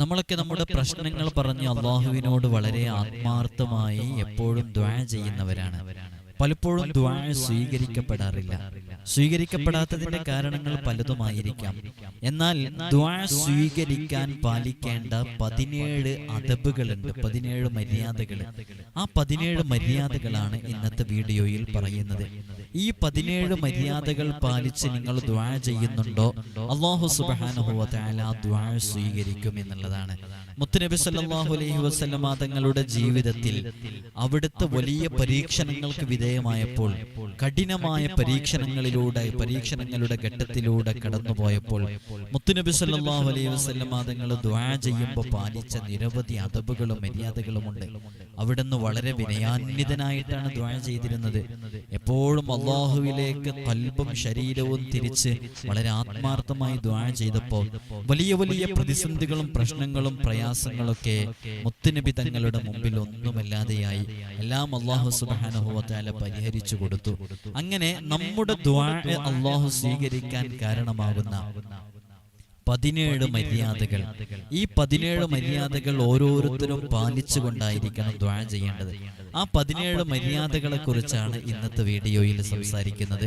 നമ്മളൊക്കെ നമ്മുടെ പ്രശ്നങ്ങൾ പറഞ്ഞ് അള്ളാഹുവിനോട് വളരെ ആത്മാർത്ഥമായി എപ്പോഴും ദ്വാ ചെയ്യുന്നവരാണ്. പലപ്പോഴും ദ്വാ സ്വീകരിക്കപ്പെടാറില്ല. സ്വീകരിക്കപ്പെടാത്തതിന്റെ കാരണങ്ങൾ പലതുമായിരിക്കാം. എന്നാൽ ദ്വാ സ്വീകരിക്കാൻ പാലിക്കേണ്ട പതിനേഴ് അതബുകളുണ്ട്. പതിനേഴ് മര്യാദകൾ ആ പതിനേഴ് മര്യാദകളാണ് ഇന്നത്തെ വീഡിയോയിൽ പറയുന്നത്. ഈ പതിനേഴ് മര്യാദകൾ പാലിച്ച് നിങ്ങൾ ദ്വാ ചെയ്യുന്നുണ്ടോ? അള്ളാഹു ആ ദ്വാ സ്വീകരിക്കും എന്നുള്ളതാണ്. മുത്തുനബി സല്ലല്ലാഹു അലൈഹി വസല്ലമ തങ്ങളുടെ ജീവിതത്തിൽ അവിടുത്തെ വലിയ പരീക്ഷണങ്ങൾക്ക് വിധേയമായപ്പോൾ കഠിനമായ പരീക്ഷണങ്ങളിലൂടെ പരീക്ഷണങ്ങളുടെ ഘട്ടത്തിലൂടെ കടന്നുപോയപ്പോൾ മുത്തുനബി സല്ലല്ലാഹു അലൈഹി വസല്ലമ തങ്ങൾ ദ്വാ ചെയ്യുമ്പോൾ പാലിച്ച നിരവധി അതബുകളും മര്യാദകളുമുണ്ട് അവിടുന്ന് വളരെ വിനയാന്വിതനായിട്ടാണ് ദ്വാ ചെയ്തിരുന്നത്. എപ്പോഴും അള്ളാഹുവിലേക്ക് കൽബും ശരീരവും തിരിച്ച് വളരെ ആത്മാർത്ഥമായി ദ്വാ ചെയ്തപ്പോൾ വലിയ വലിയ പ്രതിസന്ധികളും പ്രശ്നങ്ങളും പ്രയാസങ്ങളൊക്കെ മുത്തുനബി തങ്ങളുടെ മുമ്പിൽ ഒന്നുമല്ലാതെയായി. എല്ലാം അള്ളാഹു സുബാനുഭവത്താല പരിഹരിച്ചു കൊടുത്തു. അങ്ങനെ നമ്മുടെ ദ്വാ അള്ളാഹു സ്വീകരിക്കാൻ കാരണമാകുന്ന പതിനേഴ് മര്യാദകൾ. ഈ പതിനേഴ് മര്യാദകൾ ഓരോരുത്തരും പാലിച്ചുകൊണ്ടായിരിക്കണം ദ്വാ ചെയ്യേണ്ടത്. ആ പതിനേഴ് മര്യാദകളെ കുറിച്ചാണ് ഇന്നത്തെ വീഡിയോയിൽ സംസാരിക്കുന്നത്.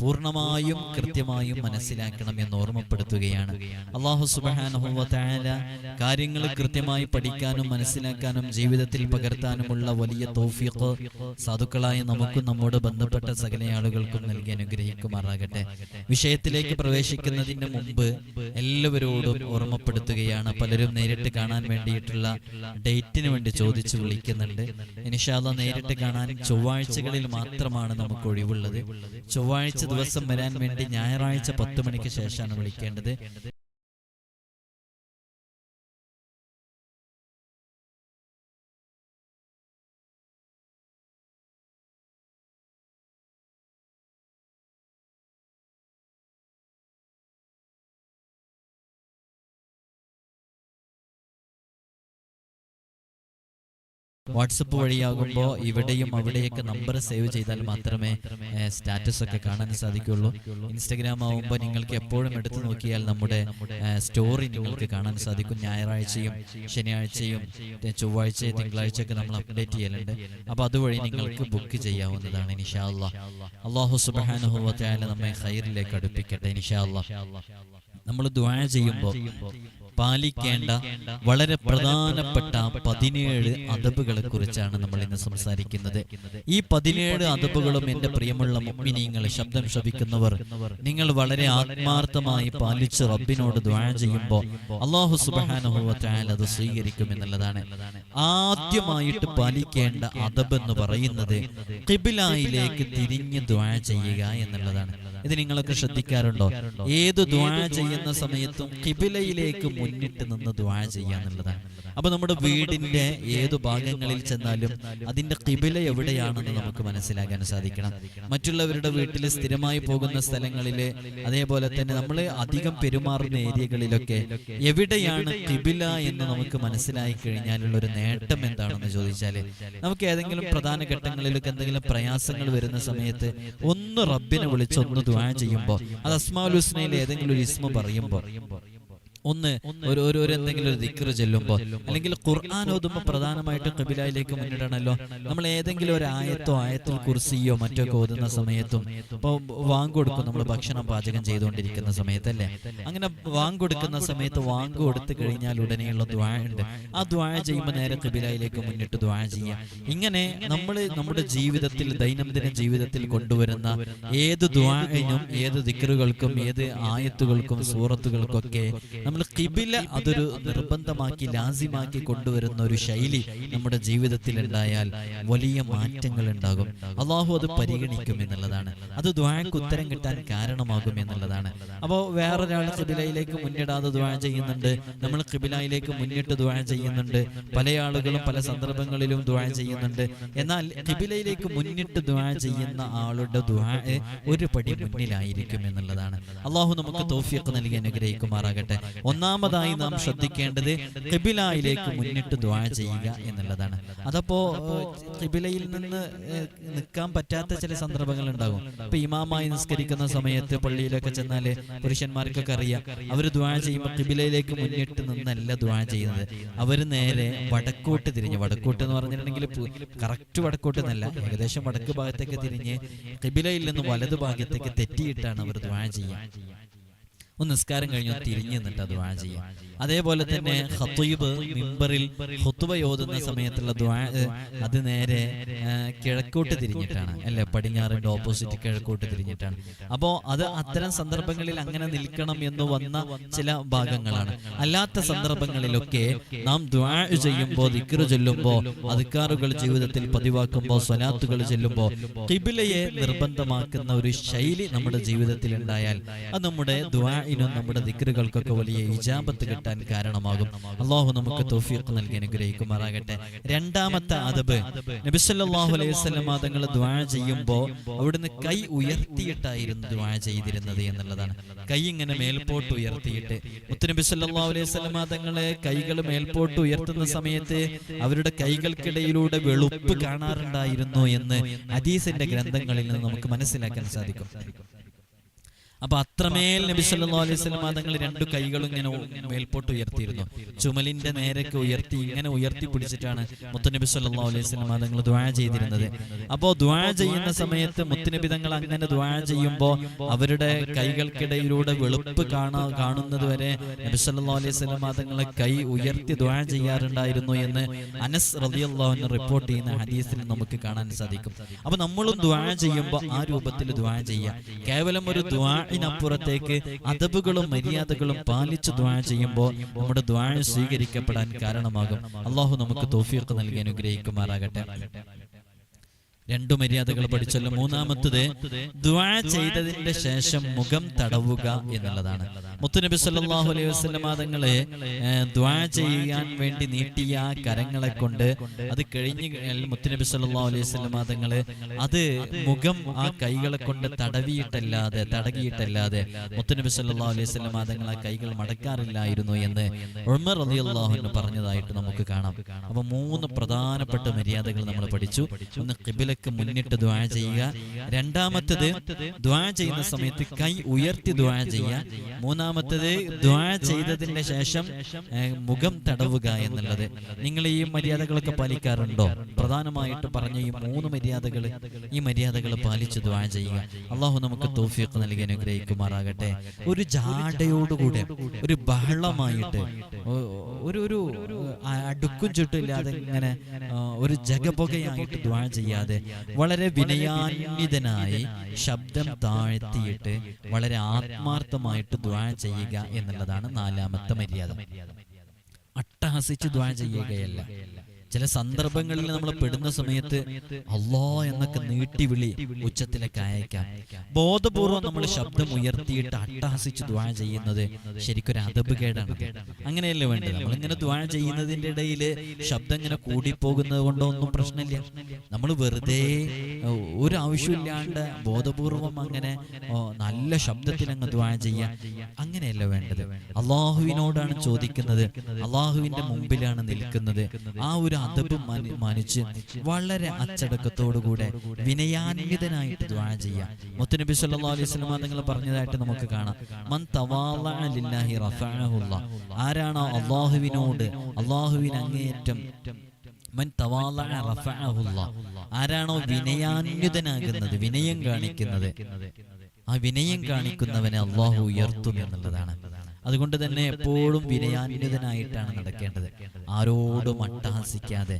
പൂർണമായും കൃത്യമായും മനസ്സിലാക്കണം എന്ന് ഓർമ്മപ്പെടുത്തുകയാണ്. അള്ളാഹു സുബാനുഭവത്തായ കാര്യങ്ങൾ കൃത്യമായി പഠിക്കാനും മനസ്സിലാക്കാനും ജീവിതത്തിൽ പകർത്താനുമുള്ള വലിയ തോഫിക്ക് സാധുക്കളായ നമുക്കും നമ്മോട് ബന്ധപ്പെട്ട സകല ആളുകൾക്കും നൽകി അനുഗ്രഹിക്കുമാറാകട്ടെ. വിഷയത്തിലേക്ക് പ്രവേശിക്കുന്നതിന് മുമ്പ് എല്ലാവരോടും ഓർമ്മപ്പെടുത്തുകയാണ്. പലരും നേരിട്ട് കാണാൻ വേണ്ടിയിട്ടുള്ള ഡേറ്റിന് വേണ്ടി ചോദിച്ചു വിളിക്കുന്നുണ്ട്. ഇനിഷാല്ല നേരിട്ട് കാണാൻ ചൊവ്വാഴ്ചകളിൽ മാത്രമാണ് നമുക്ക് ഒഴിവുള്ളത്. ചൊവ്വാഴ്ച ദിവസം വരാൻ വേണ്ടി ഞായറാഴ്ച പത്ത് മണിക്ക് ശേഷമാണ് വിളിക്കേണ്ടത്. വാട്സപ്പ് വഴിയാകുമ്പോൾ ഇവിടെയും അവിടെയൊക്കെ നമ്പർ സേവ് ചെയ്താൽ മാത്രമേ സ്റ്റാറ്റസ് ഒക്കെ കാണാൻ സാധിക്കുള്ളൂ. ഇൻസ്റ്റഗ്രാം ആവുമ്പോൾ നിങ്ങൾക്ക് എപ്പോഴും എടുത്തു നോക്കിയാൽ നമ്മുടെ സ്റ്റോറി നിങ്ങൾക്ക് കാണാൻ സാധിക്കും. ഞായറാഴ്ചയും ശനിയാഴ്ചയും ചൊവ്വാഴ്ചയും തിങ്കളാഴ്ചയൊക്കെ നമ്മൾ അപ്ഡേറ്റ് ചെയ്യലുണ്ട്. അപ്പോൾ അതുവഴി നിങ്ങൾക്ക് ബുക്ക് ചെയ്യാവുന്നതാണ് അല്ലാ. അള്ളാഹു സുബാനുഭവത്തായ നമ്മെ ഹൈറിലേക്ക് അടുപ്പിക്കട്ടെ അല്ലാ. നമ്മൾ ദ്വാര ചെയ്യുമ്പോൾ പാലിക്കേണ്ട വളരെ പ്രധാനപ്പെട്ട പതിനേഴ് അതബുകളെ കുറിച്ചാണ് നമ്മൾ ഇന്ന് സംസാരിക്കുന്നത്. ഈ പതിനേഴ് അതബുകളും എന്റെ പ്രിയമുള്ള മുഅ്മിനീങ്ങൾ ശബ്ദം ശ്രവിക്കുന്നവർ നിങ്ങൾ വളരെ ആത്മാർത്ഥമായി പാലിച്ച് റബ്ബിനോട് ദ്വാര ചെയ്യുമ്പോൾ അള്ളാഹു തആല അത് സ്വീകരിക്കും എന്നുള്ളതാണ്. ആദ്യമായിട്ട് പാലിക്കേണ്ട അതബ് എന്ന് പറയുന്നത് കിബിലായിലേക്ക് തിരിഞ്ഞ് ദ്വാര ചെയ്യുക എന്നുള്ളതാണ്. ഇത് നിങ്ങളൊക്കെ ശ്രദ്ധിക്കാറുണ്ടോ? ഏത് ദ്വാ ചെയ്യുന്ന സമയത്തും കിബിലയിലേക്ക് മുന്നിട്ട് നിന്ന് ദ്വാ ചെയ്യാന്നുള്ളതാണ് അപ്പൊ നമ്മുടെ വീടിന്റെ ഏത് ഭാഗങ്ങളിൽ ചെന്നാലും അതിന്റെ കിബില എവിടെയാണെന്ന് നമുക്ക് മനസ്സിലാക്കാൻ സാധിക്കണം. മറ്റുള്ളവരുടെ വീട്ടിൽ സ്ഥിരമായി പോകുന്ന സ്ഥലങ്ങളിൽ അതേപോലെ തന്നെ നമ്മൾ അധികം പെരുമാറുന്ന ഏരിയകളിലൊക്കെ എവിടെയാണ് കിബില എന്ന് നമുക്ക് മനസ്സിലായി കഴിഞ്ഞാലുള്ള ഒരു നേട്ടം എന്താണെന്ന് ചോദിച്ചാൽ നമുക്ക് ഏതെങ്കിലും പ്രധാന ഘട്ടങ്ങളിലൊക്കെ എന്തെങ്കിലും പ്രയാസങ്ങൾ വരുന്ന സമയത്ത് ഒന്ന് റബ്ബിനെ വിളിച്ച് ഒന്ന് ദ്വാ ചെയ്യുമ്പോൾ അത് അസ്മാഉൽ ഹുസ്നയിൽ ഏതെങ്കിലും ഒരു ഇസ്മ പറയുമ്പോൾ ഒന്ന് ഒരു ഒരു എന്തെങ്കിലും ഒരു ദിക്ർ ചെല്ലുമ്പോൾ അല്ലെങ്കിൽ ഖുർആൻ ഓതുമ്പോൾ പ്രധാനമായിട്ട് കബിലയിലേക്ക് മുന്നിടണല്ലോ. നമ്മൾ ഏതെങ്കിലും ഒരു ആയത്തോ ആയത്തിൽ കുർസിയോ മറ്റോ ഓതുന്ന സമയത്തും ഇപ്പോൾ വാങ്ക് കൊടുക്കും നമ്മൾ ഭക്ഷണം പാചകം ചെയ്തുകൊണ്ടിരിക്കുന്ന സമയത്തല്ലേ? അങ്ങനെ വാങ്ക് കൊടുക്കുന്ന സമയത്ത് വാങ്ക് കൊടുത്തു കഴിഞ്ഞാൽ ഉടനെയുള്ള ദ്വായ ഉണ്ട്. ആ ദ്വായ ചെയ്യുമ്പോൾ നേരെ കബിലയിലേക്ക് മുന്നിട്ട് ദ്വായ ചെയ്യാം ഇങ്ങനെ നമ്മൾ നമ്മുടെ ജീവിതത്തിൽ ദൈനംദിന ജീവിതത്തിൽ കൊണ്ടുവരുന്ന ഏത് ദ്വായനും ഏത് ദിക്കറുകൾക്കും ഏത് ആയത്തുകൾക്കും സൂറത്തുകൾക്കൊക്കെ നമ്മൾ കിബില അതൊരു നിർബന്ധമാക്കി ലാസിമാക്കി കൊണ്ടുവരുന്ന ഒരു ശൈലി നമ്മുടെ ജീവിതത്തിൽ ഉണ്ടായാൽ വലിയ മാറ്റങ്ങൾ ഉണ്ടാകും. അള്ളാഹു അത് പരിഗണിക്കും എന്നുള്ളതാണ്. അത് ദ്വാഴക്ക് ഉത്തരം കിട്ടാൻ കാരണമാകും എന്നുള്ളതാണ്. അപ്പോൾ വേറൊരാൾ കിബിലയിലേക്ക് മുന്നിടാതെ ദ്വാ ചെയ്യുന്നുണ്ട്. നമ്മൾ കിബിലയിലേക്ക് മുന്നിട്ട് ദ്വാ ചെയ്യുന്നുണ്ട്. പല ആളുകളും പല സന്ദർഭങ്ങളിലും ദ്വാ ചെയ്യുന്നുണ്ട്. എന്നാൽ കിബിലയിലേക്ക് മുന്നിട്ട് ദ്വാ ചെയ്യുന്ന ആളുടെ ദ്വാ ഒരു പടി മുന്നിലായിരിക്കും എന്നുള്ളതാണ്. അള്ളാഹു നമുക്ക് തോഫിയൊക്കെ നൽകി അനുഗ്രഹിക്കുമാറാകട്ടെ. ഒന്നാമതായി നാം ശ്രദ്ധിക്കേണ്ടത് കിബിലായിലേക്ക് മുന്നിട്ട് ദ്വാ ചെയ്യുക എന്നുള്ളതാണ്. അതപ്പോ കിബിലയിൽ നിന്ന് നിൽക്കാൻ പറ്റാത്ത ചില സന്ദർഭങ്ങൾ ഉണ്ടാകും. ഇപ്പൊ ഇമാമായി നിസ്കരിക്കുന്ന സമയത്ത് പള്ളിയിലൊക്കെ ചെന്നാൽ പുരുഷന്മാർക്കൊക്കെ അറിയാം. അവർ ദ്വാ ചെയ്യുമ്പോൾ കിബിലയിലേക്ക് മുന്നിട്ട് നിന്നല്ല ദ്വാ ചെയ്യുന്നത്. അവർ നേരെ വടക്കോട്ട് തിരിഞ്ഞ് വടക്കോട്ട് എന്ന് പറഞ്ഞിട്ടുണ്ടെങ്കിൽ കറക്റ്റ് വടക്കോട്ട് എന്നല്ല ഏകദേശം വടക്ക് ഭാഗത്തേക്ക് തിരിഞ്ഞ് കിബിലയിൽ നിന്ന് വലതു ഭാഗത്തേക്ക് തെറ്റിയിട്ടാണ് അവർ ദ്വാ ചെയ്യുക. ഒന്ന് നിസ്കാരം കഴിഞ്ഞ് തിരിഞ്ഞു നിന്നിട്ട് അത് ദ്വാ ചെയ്യാം. അതേപോലെ തന്നെ ഖത്തീബ് മിമ്പറിൽ ഹുത്തുബ ഓതുന്ന സമയത്തുള്ള ദ്വാ അത് നേരെ കിഴക്കോട്ട് തിരിഞ്ഞിട്ടാണ്. അല്ലെ പടിഞ്ഞാറിന്റെ ഓപ്പോസിറ്റ് കിഴക്കോട്ട് തിരിഞ്ഞിട്ടാണ്. അപ്പോ അത് അത്തരം സന്ദർഭങ്ങളിൽ അങ്ങനെ നിൽക്കണം എന്ന് വന്ന ചില ഭാഗങ്ങളാണ്. അല്ലാത്ത സന്ദർഭങ്ങളിലൊക്കെ നാം ദ്വാ ചെയ്യുമ്പോൾ ദിക്കറ് ചൊല്ലുമ്പോൾ അധികാറുകൾ ജീവിതത്തിൽ പതിവാക്കുമ്പോൾ സ്വലാത്തുകൾ ചെല്ലുമ്പോൾ കിബിലയെ നിർബന്ധമാക്കുന്ന ഒരു ശൈലി നമ്മുടെ ജീവിതത്തിൽ ഉണ്ടായാൽ അത് നമ്മുടെ ദ്വാഇനും നമ്മുടെ ദിക്റുകൾക്കൊക്കെ വലിയ ഇജാബത്ത് കിട്ടാൻ കാരണമാകും. അള്ളാഹു നമുക്ക് തൗഫീഖ് നൽകി അനുഗ്രഹിക്കുമാറാകട്ടെ. രണ്ടാമത്തെ അതബ് സല്ലല്ലാഹു അലൈഹി വസല്ലം തങ്ങൾ ദ്വാ ചെയ്യുമ്പോൾ അവിടുന്ന് കൈ ഉയർത്തിയിട്ടായിരുന്നു ദ്വാ ചെയ്തിരുന്നത് എന്നുള്ളതാണ്. കൈ ഇങ്ങനെ മേൽപോട്ട് ഉയർത്തിയിട്ട്. മുത്തുനബി സല്ലല്ലാഹു അലൈഹി വസല്ലം തങ്ങളെ കൈകൾ മേൽപോട്ട് ഉയർത്തുന്ന സമയത്ത് അവരുടെ കൈകൾക്കിടയിലൂടെ വെളുപ്പ് കാണാറുണ്ടായിരുന്നു എന്ന് ഹദീസിന്റെ ഗ്രന്ഥങ്ങളിൽ നിന്ന് നമുക്ക് മനസ്സിലാക്കാൻ സാധിക്കും. അപ്പൊ അത്രമേൽ നബി സല്ലല്ലാഹു അലൈഹി വസല്ലം തങ്ങൾ രണ്ടു കൈകളും ഇങ്ങനെ മേൽപോട്ട് ഉയർത്തിയിരുന്നു. ചുമലിന്റെ നേരൊക്കെ ഉയർത്തി ഇങ്ങനെ ഉയർത്തി പിടിച്ചിട്ടാണ് മുത്തുനബി സല്ലല്ലാഹു അലൈഹി വസല്ലം തങ്ങൾ ദുആ ചെയ്തിരുന്നത്. അപ്പോ ദുആ ചെയ്യുന്ന സമയത്ത് മുത്തുനബി തങ്ങൾ അങ്ങനെ ദുആ ചെയ്യുമ്പോൾ അവരുടെ കൈകൾക്കിടയിലൂടെ വെളുപ്പ് കാണാ കാണുന്നത് വരെ നബി സല്ലല്ലാഹു അലൈഹി വസല്ലം തങ്ങളെ കൈ ഉയർത്തി ദുആ ചെയ്യാറുണ്ടായിരുന്നു എന്ന് അനസ് റളിയല്ലാഹു അൻഹു റിപ്പോർട്ട് ചെയ്യുന്ന ഹദീസിൽ നമുക്ക് കാണാൻ സാധിക്കും. അപ്പൊ നമ്മളും ദുആ ചെയ്യുമ്പോൾ ആ രൂപത്തിൽ ദുആ ചെയ്യാം. കേവലം ഒരു ദുആഇനപ്പുറത്തേക്ക് അതബുകളും മര്യാദകളും പാലിച്ച് ദുആ ചെയ്യുമ്പോൾ നമ്മുടെ ദുആ സ്വീകരിക്കപ്പെടാൻ കാരണമാകും. അള്ളാഹു നമുക്ക് തോഫിയൊക്കെ നൽകി അനുഗ്രഹിക്കുമാറാകട്ടെ. രണ്ടു മര്യാദകൾ പഠിച്ചല്ലോ. മൂന്നാമത്തത് ദുആ ചെയ്തതിന്റെ ശേഷം മുഖം തടവുക എന്നുള്ളതാണ്. മുത്തുനബി സല്ലാഹു അലൈഹി വസല്ലം തങ്ങളെ ദുആ ചെയ്യാൻ വേണ്ടി നീട്ടിയ കരങ്ങളെ കൊണ്ട് അത് കഴിഞ്ഞു കഴിഞ്ഞാൽ മുത്തുനബി സല്ലാഹു അലൈഹി വസല്ലം തങ്ങൾ അത് മുഖം ആ കൈകളെ കൊണ്ട് തടവിയിട്ടല്ലാതെ തടകിയിട്ടല്ലാതെ മുത്തുനബി സല്ലല്ലാഹു അലൈഹി വസല്ലം തങ്ങൾ ആ കൈകൾ മടക്കാറില്ലായിരുന്നു എന്ന് ഉമർ അലി അള്ളാഹു പറഞ്ഞതായിട്ട് നമുക്ക് കാണാം. അപ്പൊ മൂന്ന് പ്രധാനപ്പെട്ട മര്യാദകൾ നമ്മൾ പഠിച്ചു. ഒന്ന് ഖിബിലക്ക് മുന്നിട്ട് ദ്വാ ചെയ്യുക. രണ്ടാമത്തത് ദ്വാ ചെയ്യുന്ന സമയത്ത് കൈ ഉയർത്തി ദ്വാ ചെയ്യുക. മൂന്നാമത്തത് ദ്വാ ചെയ്തതിന്റെ ശേഷം മുഖം തടവുക എന്നുള്ളത്. നിങ്ങൾ ഈ മര്യാദകളൊക്കെ പാലിക്കാറുണ്ടോ? പ്രധാനമായിട്ട് പറഞ്ഞ ഈ മൂന്ന് മര്യാദകൾ ഈ മര്യാദകൾ പാലിച്ച് ദ്വാ ചെയ്യുക. അള്ളാഹു നമുക്ക് തോഫിയൊക്കെ നൽകി അനുഗ്രഹിക്കുമാറാകട്ടെ. ഒരു ജാടയോടുകൂടെ ഒരു ബഹളമായിട്ട് ഒരു ഒരു അടുക്കും ചുട്ടില്ലാതെ ഇങ്ങനെ ഒരു ജഗപുകയായിട്ട് ദ്വാ ചെയ്യാതെ വളരെ വിനയാന്വിതനായി ശബ്ദം താഴ്ത്തിയിട്ട് വളരെ ആത്മാർത്ഥമായിട്ട് ദ്വാ ചെയ്യുക എന്നുള്ളതാണ് നാലാമത്തെ മര്യാദ. അട്ടഹസിച്ച് ദ്വാ ചെയ്യുകയല്ല. ചില സന്ദർഭങ്ങളിൽ നമ്മൾ പെടുന്ന സമയത്ത് അല്ലോ എന്നൊക്കെ നീട്ടി വിളി ഉച്ചത്തിലേക്ക് അയക്കാം. ബോധപൂർവം നമ്മൾ ശബ്ദം ഉയർത്തിയിട്ട് അട്ടഹസിച്ച് ദ്വാഴ ചെയ്യുന്നത് ശരിക്കൊരു അതബ് കേടാണ്. അങ്ങനെയല്ലേ വേണ്ടത്? നമ്മളിങ്ങനെ ദ്വാഴ ചെയ്യുന്നതിന്റെ ഇടയിൽ ശബ്ദം ഇങ്ങനെ കൂടിപ്പോകുന്നത് കൊണ്ടോ ഒന്നും പ്രശ്നമില്ല. നമ്മൾ വെറുതെ ഒരു ആവശ്യമില്ലാണ്ട് ബോധപൂർവം അങ്ങനെ നല്ല ശബ്ദത്തിൽ അങ്ങ് ദ്വാഴ ചെയ്യാം. അങ്ങനെയല്ല വേണ്ടത്? അള്ളാഹുവിനോടാണ് ചോദിക്കുന്നത്. അള്ളാഹുവിന്റെ മുമ്പിലാണ് നിൽക്കുന്നത്. ആ ഒരു അതബ് മാനി- മാനിച്ച് വളരെ അച്ചടക്കത്തോടുകൂടെ വിനയാന്വിതനായിട്ട് ദ്വാ ചെയ്യാം. മുത്തുനബി സല്ലല്ലാഹു അലൈഹി നിങ്ങൾ പറഞ്ഞതായിട്ട് നമുക്ക് കാണാം. മൻ ആരാണോ അള്ളാഹുവിനോട് അള്ളാഹുവിന് അങ്ങേയറ്റം മൻ ആരാണോ വിനയാന്യുതനാകുന്നത് വിനയം കാണിക്കുന്നത്. ആ വിനയം കാണിക്കുന്നവനെ അള്ളാഹു ഉയർത്തും എന്നുള്ളതാണ്. അതുകൊണ്ട് തന്നെ എപ്പോഴും വിനയാന്വിതനായിട്ടാണ് നടക്കേണ്ടത്. ആരോടും അട്ടഹസിക്കാതെ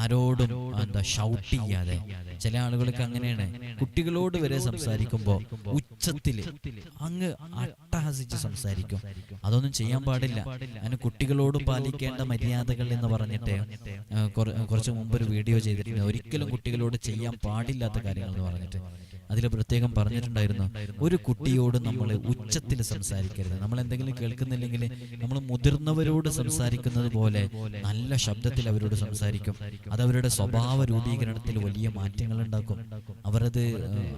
ആരോടും എന്താ ഷൗട്ട് ചെയ്യാതെ. ചില ആളുകൾക്ക് അങ്ങനെയാണ്. കുട്ടികളോട് വരെ സംസാരിക്കുമ്പോൾ ഉച്ചത്തിൽ അങ്ങ് അട്ടഹസിച്ച് സംസാരിക്കും. അതൊന്നും ചെയ്യാൻ പാടില്ല. അതിന് കുട്ടികളോട് പാലിക്കേണ്ട മര്യാദകൾ എന്ന് പറഞ്ഞിട്ട് കുറച്ച് മുമ്പ് ഒരു വീഡിയോ ചെയ്തിട്ടുണ്ട്. ഒരിക്കലും കുട്ടികളോട് ചെയ്യാൻ പാടില്ലാത്ത കാര്യങ്ങൾ എന്ന് പറഞ്ഞിട്ട്. അതിൽ പ്രത്യേകം പറഞ്ഞിട്ടുണ്ടായിരുന്നു. ഒരു കുട്ടിയോട് നമ്മൾ ഉച്ചത്തിൽ സംസാരിക്കരുത്. നമ്മൾ എന്തെങ്കിലും കേൾക്കുന്നില്ലെങ്കിൽ നമ്മൾ മുതിർന്നവരോട് സംസാരിക്കുന്നത് പോലെ നല്ല ശബ്ദത്തിൽ അവരോട് സംസാരിക്കും. അത് അവരുടെ സ്വഭാവ രൂപീകരണത്തിൽ വലിയ മാറ്റങ്ങൾ ഉണ്ടാക്കും അവരത്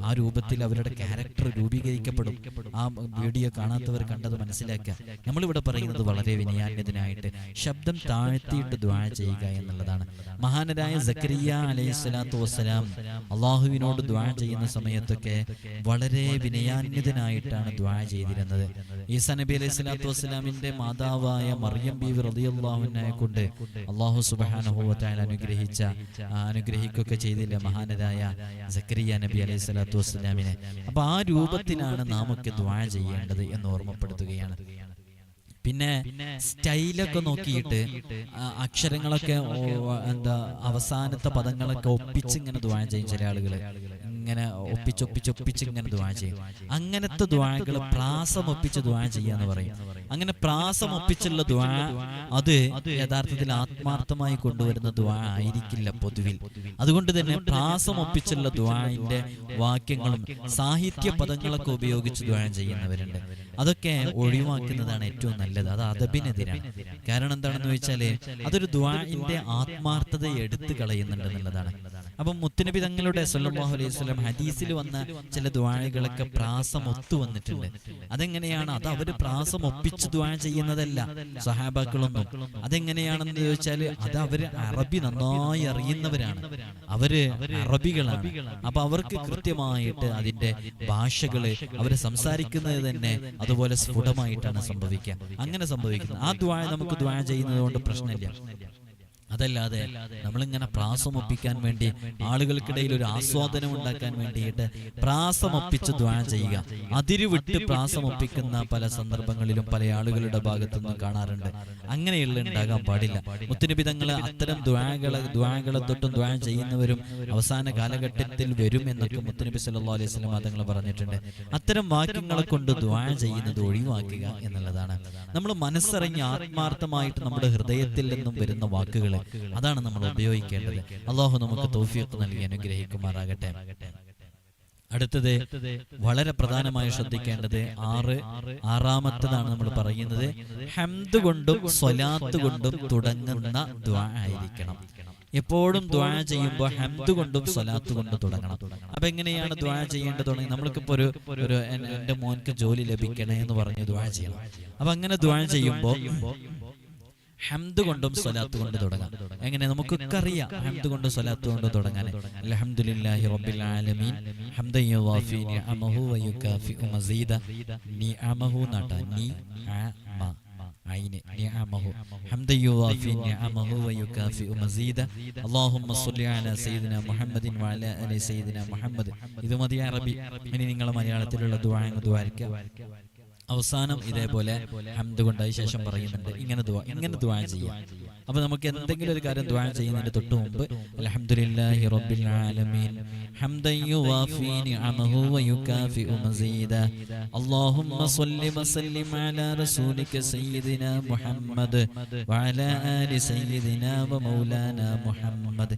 ആ രൂപത്തിൽ അവരുടെ ക്യാരക്ടർ രൂപീകരിക്കപ്പെടും. ആ വീഡിയോ കാണാത്തവർ കണ്ടത് മനസ്സിലാക്കുക. നമ്മളിവിടെ പറയുന്നത് വളരെ വിനയാന്യതനായിട്ട് ശബ്ദം താഴ്ത്തിയിട്ട് ദ്വാഴ ചെയ്യുക എന്നുള്ളതാണ്. മഹാനരായ സക്കരിയ അലൈഹി സ്വലാത്തു വസ്സലാം അള്ളാഹുവിനോട് ദ്വാഴ ചെയ്യുന്ന സമയത്തൊക്കെ വളരെ വിനയാന്യതനായിട്ടാണ് ദ്വാ ചെയ്തിരുന്നത്. ഈസ നബി അലൈഹി സ്വലാത്തു വസ്സലാമിന്റെ മാതാവായ മറിയം ബീവി റളിയല്ലാഹുവിനെ കൊണ്ട് അള്ളാഹു തആല അനുഗ്രഹിച്ച അനുഗ്രഹിക്കുകയൊക്കെ ചെയ്തില്ല മഹാനരായ സക്കരിയ നബി അലൈഹി സ്വലാത്തു വസ്സലാമിനെ. അപ്പൊ ആ രൂപത്തിലാണ് നാം ഒക്കെ ദ്വാ ചെയ്യേണ്ടത് എന്ന് ഓർമ്മപ്പെടുത്തുകയാണ്. പിന്നെ സ്റ്റൈലൊക്കെ നോക്കിയിട്ട് അക്ഷരങ്ങളൊക്കെ എന്താ അവസാനത്തെ പദങ്ങളൊക്കെ ഒപ്പിച്ച് ഇങ്ങനെ ദ്വാ ചെയ്യും ചില ആളുകൾ ഇങ്ങനെ ഒപ്പിച്ചൊപ്പിച്ചൊപ്പിച്ച് ഇങ്ങനെ ദ്വാ ചെയ്യും. അങ്ങനത്തെ ദ്വാകൾ പ്രാസം ഒപ്പിച്ച് ദ്വാ ചെയ്യാന്ന് പറയും. അങ്ങനെ പ്രാസം ഒപ്പിച്ചുള്ള ദ്വാ അത് യഥാർത്ഥത്തിൽ ആത്മാർത്ഥമായി കൊണ്ടുവരുന്ന ദ്വാ ആയിരിക്കില്ല പൊതുവിൽ. അതുകൊണ്ട് തന്നെ പ്രാസം ഒപ്പിച്ചുള്ള ദ്വാന്റെ വാക്യങ്ങളും സാഹിത്യ പദങ്ങളൊക്കെ ഉപയോഗിച്ച് ദ്വാ ചെയ്യുന്നവരുണ്ട്. അതൊക്കെ ഒഴിവാക്കുന്നതാണ് ഏറ്റവും നല്ലത്. അത് അതബിനെതിരാണ് കാരണം എന്താണെന്ന് വെച്ചാൽ അതൊരു ദ്വാന്റെ ആത്മാർത്ഥതയെ എടുത്തു കളയുന്നുണ്ട് എന്നുള്ളതാണ്. അപ്പം മുത്തുനബി തങ്ങളുടെ സല്ലല്ലാഹു അലൈഹി വസല്ലം ഹദീസിൽ വന്ന ചില ദ്വാഴകളൊക്കെ പ്രാസം ഒത്തു വന്നിട്ടുണ്ട്. അതെങ്ങനെയാണ്? അത് അവർ പ്രാസം ഒപ്പിച്ച് ദ്വാഴ ചെയ്യുന്നതല്ല. സഹാബാക്കളൊന്നും. അതെങ്ങനെയാണെന്ന് ചോദിച്ചാൽ അത് അവർ അറബി നന്നായി അറിയുന്നവരാണ്. അവർ അറബികളാണ്. അപ്പൊ അവർക്ക് കൃത്യമായിട്ട് അതിന്റെ ഭാഷകൾ അവർ സംസാരിക്കുന്നത് തന്നെ അതുപോലെ സ്ഫുടമായിട്ടാണ് സംഭവിക്കുക. അങ്ങനെ സംഭവിക്കുന്നത്. ആ ദ്വാഴ നമുക്ക് ദ്വാഴ ചെയ്യുന്നത് കൊണ്ട് പ്രശ്നമില്ല. അതല്ലാതെ നമ്മളിങ്ങനെ പ്രാസമൊപ്പിക്കാൻ വേണ്ടി ആളുകൾക്കിടയിൽ ഒരു ആസ്വാദനം ഉണ്ടാക്കാൻ വേണ്ടിയിട്ട് പ്രാസമൊപ്പിച്ച് ദ്വാ ചെയ്യുക. അതിരുവിട്ട് പ്രാസമൊപ്പിക്കുന്ന പല സന്ദർഭങ്ങളിലും പല ആളുകളുടെ ഭാഗത്തുനിന്നും കാണാറുണ്ട്. അങ്ങനെയുള്ള ഉണ്ടാകാൻ പാടില്ല. മുത്തുനിബിതങ്ങൾ അത്തരം ദ്വാകളെ ദ്വാകളെ തൊട്ടും ദ്വാ ചെയ്യുന്നവരും അവസാന കാലഘട്ടത്തിൽ വരും എന്നൊക്കെ മുത്തുനബി സല്ലാ അലൈഹി സ്വലം അതങ്ങൾ പറഞ്ഞിട്ടുണ്ട്. അത്തരം വാക്യങ്ങളെ കൊണ്ട് ദ്വാ ചെയ്യുന്നത് ഒഴിവാക്കുക എന്നുള്ളതാണ്. നമ്മൾ മനസ്സറിഞ്ഞ് ആത്മാർത്ഥമായിട്ട് നമ്മുടെ ഹൃദയത്തിൽ നിന്നും വരുന്ന വാക്കുകൾ അതാണ് നമ്മൾ ഉപയോഗിക്കേണ്ടത്. അള്ളാഹു നമുക്ക് തൗഫീഖ് നൽകി അനുഗ്രഹിക്കുമാറാകട്ടെ. അടുത്തത് വളരെ പ്രധാനമായി ശ്രദ്ധിക്കേണ്ടത് ആറ് ആറാമത്തതാണ് നമ്മൾ പറയുന്നത്. ഹംദ് കൊണ്ടും സ്വലാത്ത് കൊണ്ടും തുടങ്ങുന്ന ദ്വാ ആയിരിക്കണം. എപ്പോഴും ദ്വാ ചെയ്യുമ്പോൾ ഹംദ് കൊണ്ടും സ്വലാത്ത് കൊണ്ടും തുടങ്ങണം. അപ്പൊ എങ്ങനെയാണ് ദ്വാ ചെയ്യേണ്ടത് തുടങ്ങി? നമ്മൾക്കിപ്പോ ഒരു ഒരു എന്റെ മോൻക്ക് ജോലി ലഭിക്കണേ എന്ന് പറഞ്ഞ് ദ്വാ ചെയ്യണം. അപ്പൊ അങ്ങനെ ദ്വാ ചെയ്യുമ്പോൾ ഹംദ് കൊണ്ടും സ്വലാത്ത് കൊണ്ട് തുടങ്ങാം. എങ്ങനെ നമുക്കൊക്കെ അറിയാം ഹംദ് കൊണ്ട് സ്വലാത്ത് കൊണ്ട് തുടങ്ങാൻ. അൽഹംദുലില്ലാഹി റബ്ബിൽ ആലമീൻ. ഹംദൻ യുവാഫി നിഅമഹു വയുകാഫിഉ മസീദ നിഅമഹു നട നി ആ മ ഐന് നിഅമഹു. ഹംദൻ യുവാഫി നിഅമഹു വയുകാഫിഉ മസീദ അല്ലാഹുമ്മ സ്വല്ലി അലാ സയ്യിദിന മുഹമ്മദിൻ വഅലാ അലി സയ്യിദിന മുഹമ്മദ്. ഇത് മതി അറബി ഇനി നിങ്ങൾ മലയാളത്തിലുള്ള ദുആ ദുആരിക്കുക അവസാനം ഇതേപോലെ ഹംദ് കൊണ്ടായ ശേഷം പറയുന്നുണ്ട്. ഇങ്ങനെ ദുവാ ഇങ്ങനെ ദുവാ ചെയ്യാം. അപ്പൊ നമുക്ക് എന്തെങ്കിലും ഒരു കാര്യം ദുവാ ചെയ്യുന്നതിന്റെ തൊട്ട് മുമ്പ് അലഹമുല്ലാഹി റബ്ബിൽ ആലമീൻ. മസീദ. അല്ലാഹുമ്മ റസൂലിക സയ്യിദിനാ വഅലാ ആലി സയ്യിദിനാ മുഹമ്മദ്.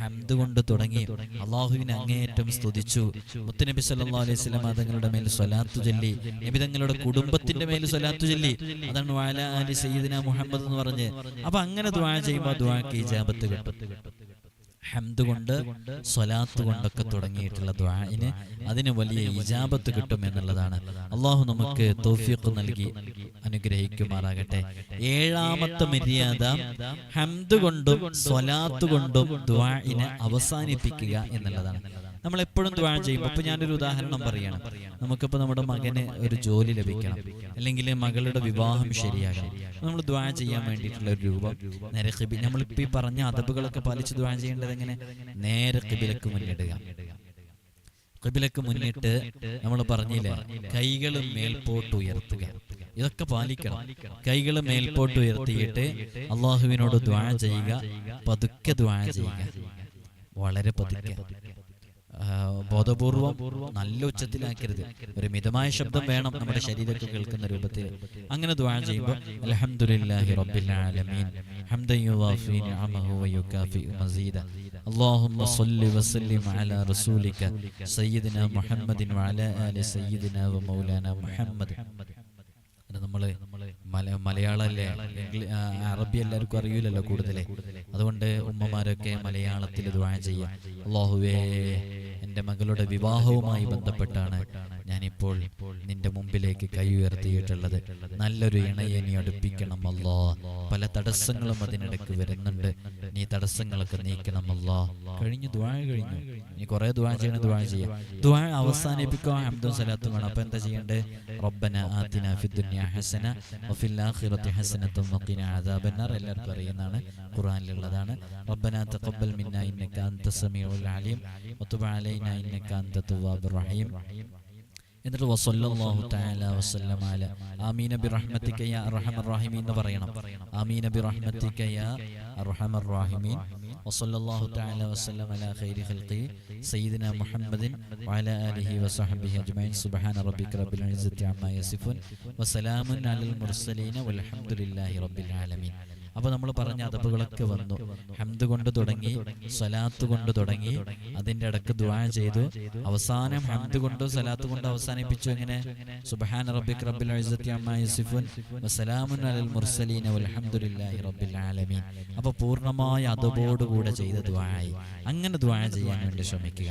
ഹംദ് കൊണ്ട് തുടങ്ങി. അള്ളാഹുവിനെ അങ്ങേയറ്റം സ്തുതിച്ചു. മുത്തനബി സല്ലാ അലൈഹി തങ്ങളുടെ മേൽ സ്വലാത്ത് ചൊല്ലി. നബി തങ്ങളുടെ കുടുംബത്തിന്റെ മേൽ സ്വലാത്തു ചൊല്ലി. അതാണ് വാല അലി സയ്യിദിന മുഹമ്മദ് എന്ന് പറഞ്ഞ്. അപ്പൊ അങ്ങനെ ദുആ ചെയ്യുമ്പോൾ ദ്വാക്ക് ഇജാബത്ത് കിട്ടും. ഹംദ് കൊണ്ട് സ്വലാത്ത് കൊണ്ടൊക്കെ തുടങ്ങിയിട്ടുള്ള ദ്വാന് അതിന് വലിയ ഇജാബത്ത് കിട്ടും എന്നുള്ളതാണ്. അള്ളാഹു നമുക്ക് തൗഫീഖ് നൽകി അനുഗ്രഹിക്കുമാറാകട്ടെ. ഏഴാമത്തെ മര്യാദ ഹംദ് കൊണ്ടും സ്വലാത്ത് കൊണ്ടും ദ്വാന് അവസാനിപ്പിക്കുക എന്നുള്ളതാണ്. നമ്മൾ എപ്പോഴും ദ്വാ ചെയ്യുമ്പോൾ ഇപ്പൊ ഞാനൊരു ഉദാഹരണം പറയണം. നമുക്കിപ്പോ നമ്മുടെ മകന് ഒരു ജോലി ലഭിക്കണം. അല്ലെങ്കിൽ മകളുടെ വിവാഹം ശരിയാകണം. നമ്മൾ ദ്വാ ചെയ്യാൻ വേണ്ടിയിട്ടുള്ള ഒരു രൂപം. നേരെ ഖിബി നമ്മളിപ്പോ ഈ പറഞ്ഞ അതബുകളൊക്കെ പാലിച്ച് ദ്വാ ചെയ്യേണ്ടത് എങ്ങനെ? നേരെ കിബിലക്ക് മുന്നിടുക. കിബിലക്ക് മുന്നിട്ട് നമ്മൾ പറഞ്ഞില്ലേ? കൈകൾ മേൽപോട്ട് ഉയർത്തുക. ഇതൊക്കെ പാലിക്കണം. കൈകൾ മേൽപോട്ട് ഉയർത്തിയിട്ട് അള്ളാഹുവിനോട് ദ്വാ ചെയ്യുക. പതുക്കെ ദ്വാ ചെയ്യുക. വളരെ പതുക്കെ. ബോധപൂർവം നല്ല ഉച്ചത്തിലാക്കരുത് ഒരു മിതമായ ശബ്ദം വേണം നമ്മുടെ ശരീരത്തിൽ കേൾക്കുന്ന രൂപത്തിൽ അങ്ങനെ ദ്വാ ചെയ്യുമ്പോൾ അൽഹംദുലില്ലാഹി റബ്ബിൽ ആലമീൻ ഹംദൻ യുവാഫി നിഅമഹു വയുകാഫിഉ മസീദ اللهم صل وسلم على رسولك سيدنا محمد وعلى آل سيدنا ومولانا محمد അത് നമ്മള് മല മലയാളമല്ലേ ഇംഗ്ലീ- ആ, അറബി എല്ലാവർക്കും അറിയില്ലല്ലോ കൂടുതലേ അതുകൊണ്ട് ഉമ്മമാരൊക്കെ മലയാളത്തിൽ ദ്വാ ചെയ്യാം അള്ളാഹുവേ എന്റെ മകളുടെ വിവാഹവുമായി ബന്ധപ്പെട്ടാണ് ഞാനിപ്പോൾ നിന്റെ മുമ്പിലേക്ക് കൈ ഉയർത്തിയിട്ടുള്ളത് നല്ലൊരു ഇണയെ നീ അടുപ്പിക്കണം അല്ലോ. പല തടസ്സങ്ങളും അതിനിടയ്ക്ക് വരുന്നുണ്ട്. നീ തടസ്സങ്ങളൊക്കെ നീക്കണമല്ലോ കഴിഞ്ഞു ദ്വാ കഴിഞ്ഞു. നീ കുറെ ദ്വാ ചെയ്യണം ദ്വാ ചെയ്യാം. ദ്വാ അവസാനിപ്പിക്കുക. ഹംദും സലാത്തും വേണം. അപ്പൊ എന്താ ചെയ്യണ്ടേ? റബ്ബന ആദിന ഫിദ്ദുനിയ ഹസന വഫിൽ ഹസനത്തും വഖിന അദാബന്നാർ. എല്ലാവർക്കും അറിയുന്നതാണ് ഖുർആനിലുള്ളതാണ്. റബ്ബന തഖബ്ബൽ മിന്നാ ഇന്നക അൻത അലീം വതുബ് അലൈനാ ഇന്നക അൻത റഹീം. എന്നിട്ട് വസല്ലല്ലാഹു തആല വസല്ലമ അല. ആമീന ബിറഹ്മതിക യാ അർഹമർ റഹീമീൻ എന്ന് പറയണം. ആമീന ബിറഹ്മതിക യാ അർഹമർ റഹീമീൻ. വസല്ലല്ലാഹു തആല വസല്ലമ അല ഖൈരി ഖൽഖി സയ്യിദിന മുഹമ്മദിൻ വഅല ആലിഹി വസഹബിഹി അജ്മഈൻ. സുബ്ഹാന റബ്ബിക റബ്ബിൽ ഇസ്സത്തി അമ്മാ യസിഫൂൻ. വസലാമുൻ അലൽ മുർസലീന. വൽഹംദുലില്ലാഹി റബ്ബിൽ ആലമീൻ. അപ്പോൾ നമ്മൾ പറഞ്ഞ അതബുകളൊക്കെ വന്നു. ഹംദ് കൊണ്ട് തുടങ്ങി സ്വലാത്ത് കൊണ്ട് തുടങ്ങി അതിന്റെ ഇടയ്ക്ക് ദുആ ചെയ്തു. അവസാനം ഹംദ് കൊണ്ട് സ്വലാത്ത് കൊണ്ട് അവസാനിപ്പിച്ചു എങ്ങനെ സുബ്ഹാന റബ്ബിക് റബ്ബിൽ യസിഫുൻ. വസലാമുൻ അലൽ വൽഹംദുലില്ലാഹി റബ്ബിൽ ആലമീൻ. അപ്പോൾ പൂർണമായ അതബോടുകൂടെ ചെയ്ത ദ്വായി അങ്ങനെ ദുആ ചെയ്യാൻ വേണ്ടി ശ്രമിക്കുക.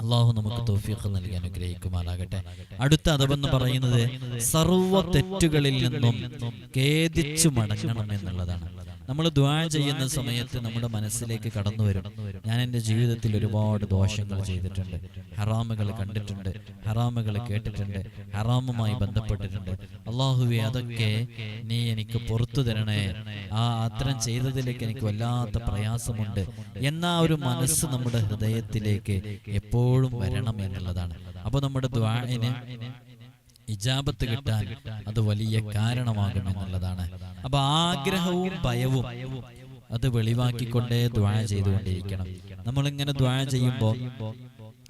അള്ളാഹു നമുക്ക് തോഫീഖ് നൽകി അനുഗ്രഹിക്കുമാറാകട്ടെ. അടുത്ത അഥവെന്ന് പറയുന്നത് സർവ തെറ്റുകളിൽ നിന്നും ഖേദിച്ചു മടങ്ങണം എന്നുള്ളതാണ്. നമ്മൾ ദ്വാ ചെയ്യുന്ന സമയത്ത് നമ്മുടെ മനസ്സിലേക്ക് കടന്നു വരും. ഞാൻ എന്റെ ജീവിതത്തിൽ ഒരുപാട് ദോഷങ്ങൾ ചെയ്തിട്ടുണ്ട്. ഹറാമുകൾ കണ്ടിട്ടുണ്ട്. ഹറാമുകൾ കേട്ടിട്ടുണ്ട്. ഹറാമുമായി ബന്ധപ്പെട്ടിട്ടുണ്ട്. അള്ളാഹുവെ അതൊക്കെ നീ എനിക്ക് പുറത്തു തരണേ. ആ അത്തരം ചെയ്തതിലേക്ക് എനിക്ക് വല്ലാത്ത പ്രയാസമുണ്ട്. എന്ന ഒരു മനസ്സ് നമ്മുടെ ഹൃദയത്തിലേക്ക് എപ്പോഴും വരണം എന്നുള്ളതാണ്. അപ്പൊ നമ്മുടെ ദ്വാന് ഇജാബത്ത് കിട്ടാൻ അത് വലിയ കാരണമാകും എന്നുള്ളതാണ്. അപ്പൊ ആഗ്രഹവും ഭയവും അത് വെളിവാക്കിക്കൊണ്ടേ ദ്വാഴ ചെയ്തുകൊണ്ടിരിക്കണം. നമ്മളിങ്ങനെ ദ്വാഴ ചെയ്യുമ്പോൾ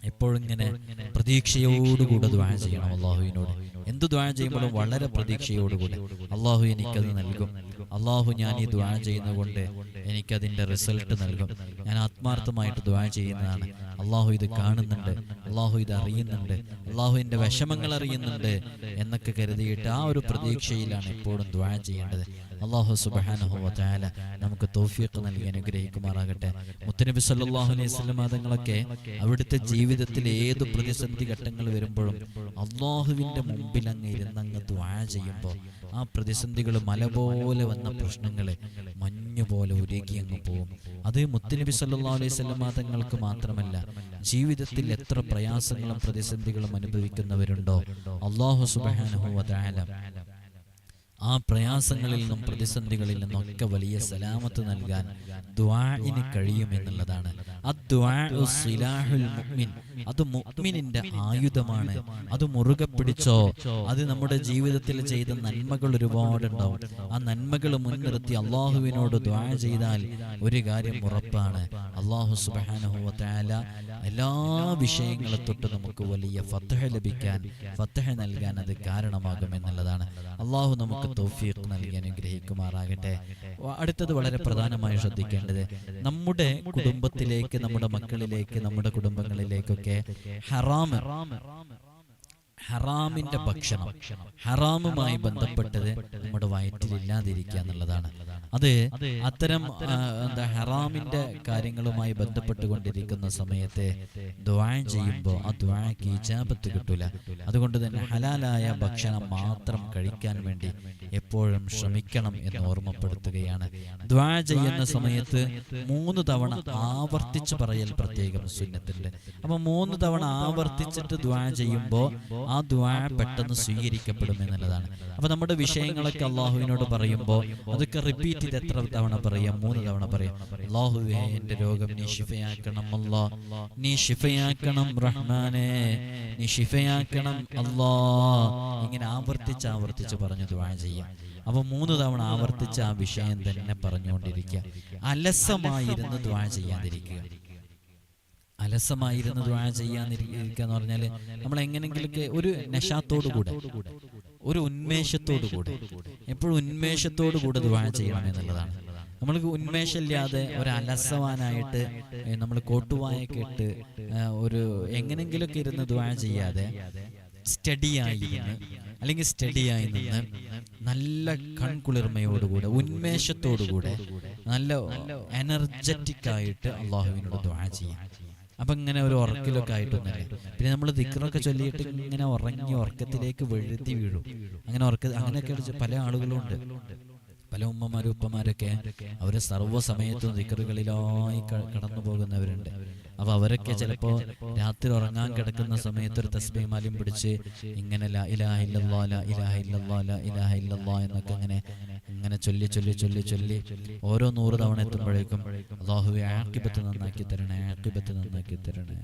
എപ്പോഴിങ്ങനെ പ്രതീക്ഷയോടുകൂടെ ദ്വാരം ചെയ്യണം അള്ളാഹുവിനോട്? എന്ത് ദ്വാരം ചെയ്യുമ്പോഴും വളരെ പ്രതീക്ഷയോടുകൂടെ അള്ളാഹു എനിക്കത് നൽകും. അള്ളാഹു ഞാൻ ഈ ദ്വാരം ചെയ്യുന്നതുകൊണ്ട് എനിക്കതിന്റെ റിസൾട്ട് നൽകും. ഞാൻ ആത്മാർത്ഥമായിട്ട് ദ്വാരം ചെയ്യുന്നതാണ്. അള്ളാഹു ഇത് കാണുന്നുണ്ട്. അള്ളാഹു ഇത് അറിയുന്നുണ്ട്. അള്ളാഹു എന്റെ വിഷമങ്ങൾ അറിയുന്നുണ്ട് എന്നൊക്കെ കരുതിയിട്ട് ആ ഒരു പ്രതീക്ഷയിലാണ് എപ്പോഴും ദ്വാരം ചെയ്യേണ്ടത്. അള്ളാഹു സുബാനഹുല നമുക്ക് തൗഫീഖ് നൽകി അനുഗ്രഹിക്കുമാറാകട്ടെ. മുത്തനബി സല്ലല്ലാഹു അലൈഹി വസല്ലം തങ്ങളൊക്കെ അവിടുത്തെ ജീവിതത്തിൽ ഏത് പ്രതിസന്ധി ഘട്ടങ്ങൾ വരുമ്പോഴും അള്ളാഹുവിന്റെ മുമ്പിൽ അങ്ങ് ഇരുന്നങ്ങ് ദ്വാ ചെയ്യുമ്പോൾ ആ പ്രതിസന്ധികൾ മല പോലെ വന്ന പ്രശ്നങ്ങളെ മഞ്ഞു പോലെ ഉരുകി അങ്ങ് പോകും. അത് മുത്തനബി സല്ലല്ലാഹു അലൈഹി വസല്ലം തങ്ങൾക്ക് മാത്രമല്ല ജീവിതത്തിൽ എത്ര പ്രയാസങ്ങളും പ്രതിസന്ധികളും അനുഭവിക്കുന്നവരുണ്ടോ? അള്ളാഹു സുബഹാനഹു വതആല ആ പ്രയാസങ്ങളിൽ നിന്നും പ്രതിസന്ധികളിൽ നിന്നൊക്കെ വലിയ സലാമത്ത് നൽകാൻ ദ്വാഇന് കഴിയുമെന്നുള്ളതാണ് സിലാഹുൽ മുഅ്മിൻ. അത് മുഗ്മിനിന്റെ ആയുധമാണ്. അത് മുറുകെ പിടിച്ചോ? അത് നമ്മുടെ ജീവിതത്തിൽ ചെയ്ത നന്മകൾ ഒരുപാടുണ്ടാവും. ആ നന്മകൾ മുൻനിർത്തി അള്ളാഹുവിനോട് ദ്വാ ചെയ്താൽ ഒരു കാര്യം ഉറപ്പാണ്. അള്ളാഹു തആല എല്ലാ വിഷയങ്ങളെ തൊട്ട് നമുക്ക് വലിയ ഫത്തഹ ലഭിക്കാൻ ഫത്തഹ നൽകാൻ അത് കാരണമാകും എന്നുള്ളതാണ്. അള്ളാഹു നമുക്ക് തൗഫീഖ് നൽകി അനുഗ്രഹിക്കുമാറാകട്ടെ. അടുത്തത് വളരെ പ്രധാനമായി ശ്രദ്ധിക്കേണ്ടത് നമ്മുടെ കുടുംബത്തിലേക്ക് നമ്മുടെ മക്കളിലേക്ക് നമ്മുടെ കുടുംബങ്ങളിലേക്കൊക്കെ حرام ഹറാമിന്റെ ഭക്ഷണം ഹറാമുമായി ബന്ധപ്പെട്ടത് നമ്മുടെ വയറ്റിലില്ലാതിരിക്കുക എന്നുള്ളതാണ്. അത് അത്തരം എന്താ ഹറാമിന്റെ കാര്യങ്ങളുമായി ബന്ധപ്പെട്ടുകൊണ്ടിരിക്കുന്ന സമയത്ത് ദ്വാ ചെയ്യുമ്പോൾ ആ ദ്വാക്ക് ഈജാപത്ത് കിട്ടൂല. അതുകൊണ്ട് തന്നെ ഹലാലായ ഭക്ഷണം മാത്രം കഴിക്കാൻ വേണ്ടി എപ്പോഴും ശ്രമിക്കണം എന്ന് ഓർമ്മപ്പെടുത്തുകയാണ്. ദ്വാ ചെയ്യുന്ന സമയത്ത് മൂന്ന് തവണ ആവർത്തിച്ച് പറയൽ പ്രത്യേകം സുന്നത്തുണ്ട്. അപ്പൊ മൂന്ന് തവണ ആവർത്തിച്ചിട്ട് ദ്വാ ചെയ്യുമ്പോൾ ആ ദ്വാ പെട്ടെന്ന് സ്വീകരിക്കപ്പെടും എന്നുള്ളതാണ്. അപ്പൊ നമ്മുടെ വിഷയങ്ങളൊക്കെ അള്ളാഹുവിനോട് പറയുമ്പോൾ അതൊക്കെ റിപ്പീറ്റ് ചെയ്ത് എത്ര തവണ പറയാം? മൂന്ന് തവണ പറയാം? അള്ളാഹുവേ എന്റെ രോഗം നീ ഷിഫയാക്കണം അല്ലാ നീ ഷിഫയാക്കണം റഹ്മാനെ. നീ ഷിഫയാക്കണം അല്ലാ ഇങ്ങനെ ആവർത്തിച്ച് ആവർത്തിച്ച് പറഞ്ഞു ദ്വാ ചെയ്യാം. അപ്പൊ മൂന്ന് തവണ ആവർത്തിച്ച് ആ വിഷയം തന്നെ പറഞ്ഞുകൊണ്ടിരിക്കുക. അലസമായിരുന്നു ദ്വാ ചെയ്യാതിരിക്കുക. അലസമായിരുന്ന് ദ്വാ ചെയ്യാന്നിരിക്കുക എന്ന് പറഞ്ഞാൽ നമ്മൾ എങ്ങനെങ്കിലൊക്കെ ഒരു നശാത്തോടു കൂടെ ഒരു ഉന്മേഷത്തോടു കൂടെ എപ്പോഴും ഉന്മേഷത്തോടു കൂടെ ദ്വാ ചെയ്യണം എന്നുള്ളതാണ്. നമ്മൾക്ക് ഉന്മേഷമില്ലാതെ ഒരു അലസവാനായിട്ട് നമ്മൾ കോട്ടുവായൊക്കെ ഇട്ട് ഒരു എങ്ങനെങ്കിലൊക്കെ ഇരുന്ന് ദ്വാ ചെയ്യാതെ സ്റ്റഡിയായി അല്ലെങ്കിൽ സ്റ്റഡിയായി നിന്ന് നല്ല കൺകുളിർമയോടുകൂടെ ഉന്മേഷത്തോടുകൂടെ നല്ല എനർജറ്റിക് ആയിട്ട് അള്ളാഹുവിനോട് ദ്വാ ചെയ്യാം. അപ്പം ഇങ്ങനെ ഒരു ഉറക്കിലൊക്കെ ആയിട്ടൊന്നുമില്ല. പിന്നെ നമ്മൾ ദിക്കറൊക്കെ ചൊല്ലിയിട്ട് ഇങ്ങനെ ഉറങ്ങി ഉറക്കത്തിലേക്ക് വെഴുത്തി വീഴും. അങ്ങനെ ഉറക്ക അങ്ങനെയൊക്കെ പല ആളുകളും ഉണ്ട് പല ഉമ്മമാരും ഉപ്പമാരൊക്കെ അവർ സർവസമയത്തും ദിക്കറുകളിലായി കടന്നു പോകുന്നവരുണ്ട് അപ്പൊ അവരൊക്കെ ചിലപ്പോ രാത്രി ഉറങ്ങാൻ കിടക്കുന്ന സമയത്ത് ഒരു തസ്ബീമാലും പിടിച്ച് ഇങ്ങനെ ലാ ഇലാഹ ഇല്ലല്ലാ ലാ ഇലാഹ ഇല്ലല്ലാ ലാ ഇലാഹ ഇല്ലല്ലാ എന്നൊക്കെ ഇങ്ങനെ ഇങ്ങനെ ചൊല്ലി ചൊല്ലി ചൊല്ലി ചൊല്ലി ഓരോ നൂറ് തവണ എത്തുമ്പോഴേക്കും അള്ളാഹുവെ ആക്കിബത്ത് നന്നാക്കി തരണേ ആക്കിബത്ത് നന്നാക്കി തരണേ.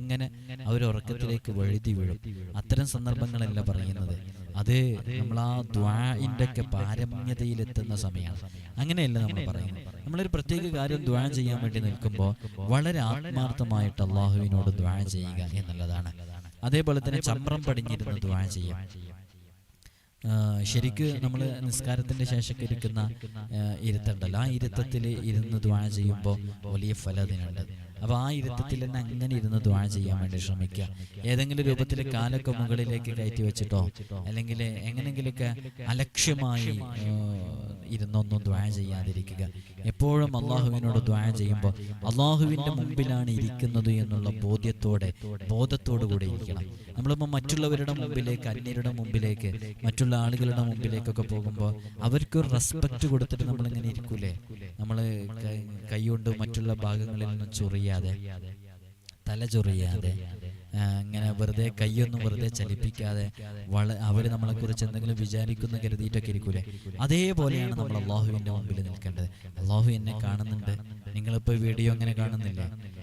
ഇങ്ങനെ അവർ ഉറക്കത്തിലേക്ക് വഴുതി വീഴും. അത്തരം സന്ദർഭങ്ങളല്ല പറയുന്നത്. അത് നമ്മൾ ആ ദ്വാഇന്റെ ഒക്കെ പാരമ്യതയിലെത്തുന്ന സമയമാണ് അങ്ങനെയല്ല നമ്മൾ പറയുന്നത്. നമ്മളൊരു പ്രത്യേക കാര്യം ദ്വാ ചെയ്യാൻ വേണ്ടി നിൽക്കുമ്പോൾ വളരെ ആത്മാർത്ഥമായിട്ട് അള്ളാഹുവിനോട് ദ്വാ ചെയ്യുക എന്നുള്ളതാണ് അതേപോലെ തന്നെ ചമ്രം പടിഞ്ഞിരുന്ന് ദ്വാ ചെയ്യാം. ശരിക്ക് നമ്മൾ നിസ്കാരത്തിന്റെ ശേഷമൊക്കെ ഇരിക്കുന്ന ഇരുത്തുണ്ടല്ലോ. ആ ഇരുത്തത്തിൽ ഇരുന്ന് ദ്വാ ചെയ്യുമ്പോൾ വലിയ ഫലതിനുണ്ട് അപ്പൊ ആ ഇരുത്തത്തിൽ തന്നെ അങ്ങനെ ഇരുന്ന് ദ്വാ ചെയ്യാൻ വേണ്ടി ശ്രമിക്കുക. ഏതെങ്കിലും രൂപത്തിൽ കാലൊക്കെ മുകളിലേക്ക് കയറ്റി വെച്ചിട്ടോ അല്ലെങ്കിൽ എങ്ങനെങ്കിലുമൊക്കെ അലക്ഷ്യമായി ഇരുന്നൊന്നും ദ്വാ ചെയ്യാതിരിക്കുക. എപ്പോഴും അള്ളാഹുവിനോട് ദ്വാ ചെയ്യുമ്പോൾ അള്ളാഹുവിന്റെ മുമ്പിലാണ് ഇരിക്കുന്നത് എന്നുള്ള ബോധ്യത്തോടെ ബോധത്തോടു കൂടെ ഇരിക്കണം. നമ്മളിപ്പോൾ മറ്റുള്ളവരുടെ മുമ്പിലേക്ക് അന്യരുടെ മുമ്പിലേക്ക് മറ്റുള്ള ആളുകളുടെ മുമ്പിലേക്കൊക്കെ പോകുമ്പോൾ അവർക്ക് ഒരു റെസ്പെക്റ്റ് കൊടുത്തിട്ട് നമ്മളിങ്ങനെ ഇരിക്കൂലേ? നമ്മൾ കൈ കൊണ്ട് മറ്റുള്ള ഭാഗങ്ങളിൽ നിന്നും ചൊറിയാതെ. തല ചൊറിയാതെ. ഇങ്ങനെ വെറുതെ കൈയൊന്നും വെറുതെ ചലിപ്പിക്കാതെ വള അവർ നമ്മളെ കുറിച്ച് എന്തെങ്കിലും വിചാരിക്കുന്ന കരുതിയിട്ടൊക്കെ ഇരിക്കൂലേ? അതേപോലെയാണ് നമ്മൾ അള്ളാഹുവിന്റെ മുമ്പിൽ നിൽക്കേണ്ടത്. അള്ളാഹു എന്നെ കാണുന്നുണ്ട്. നിങ്ങളിപ്പോ വീഡിയോ അങ്ങനെ കാണുന്നില്ല.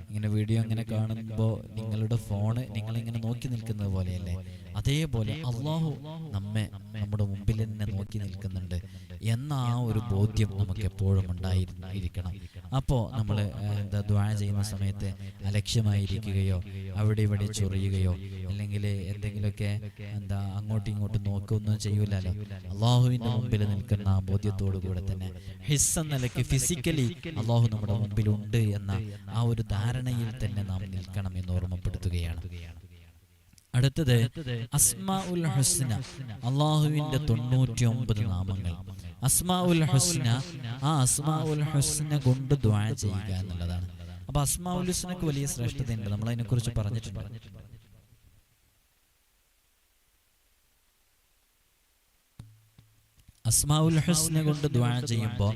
ഇങ്ങനെ വീഡിയോ അങ്ങനെ കാണുമ്പോൾ നിങ്ങളുടെ ഫോണ് നിങ്ങളിങ്ങനെ നോക്കി നിൽക്കുന്നത് പോലെയല്ലേ? അതേപോലെ അള്ളാഹു നമ്മെ നമ്മുടെ മുമ്പിൽ തന്നെ നോക്കി നിൽക്കുന്നുണ്ട്. എന്ന ആ ഒരു ബോധ്യം നമുക്ക് എപ്പോഴും ഉണ്ടായിരിക്കണം. അപ്പോൾ നമ്മൾ എന്താ ദ്വാര ചെയ്യുന്ന സമയത്ത് അലക്ഷ്യമായിരിക്കുകയോ അവിടെ ഇവിടെ ചൊറിയുകയോ അല്ലെങ്കിൽ എന്തെങ്കിലുമൊക്കെ എന്താ അങ്ങോട്ടും ഇങ്ങോട്ടും നോക്കുകയൊന്നും ചെയ്യൂലല്ലോ. അള്ളാഹുവിന്റെ മുമ്പിൽ നിൽക്കുന്ന ആ ബോധ്യത്തോടു കൂടെ തന്നെ ഹിസ് എന്ന നിലയ്ക്ക് ഫിസിക്കലി അള്ളാഹു നമ്മുടെ മുമ്പിലുണ്ട് എന്ന ആ ഒരു ധാരണയിൽ തന്നെ നാം നിൽക്കണം എന്ന് ഓർമ്മപ്പെടുത്തുകയാണ്. അടുത്തത് അസ്മാ ഉൽ ഹുസ്ന അള്ളാഹുവിന്റെ തൊണ്ണൂറ്റി ഒമ്പത് നാമങ്ങൾ. അസ്മാ ഉൽ ഹുസ്ന ആ അസ്മാ ഉൽ ഹുസ്ന കൊണ്ട് ദ്വാ ചെയ്യുക എന്നുള്ളതാണ്. അപ്പൊ അസ്മാ ഉൽ ഹുസ്നക്ക് വലിയ ശ്രേഷ്ഠതയുണ്ട് നമ്മൾ അതിനെക്കുറിച്ച് പറഞ്ഞിട്ടുണ്ട്. അസ്മാഉൽ ഹുസ്ന കൊണ്ട് ദ്വാ ചെയ്യുമ്പോൾ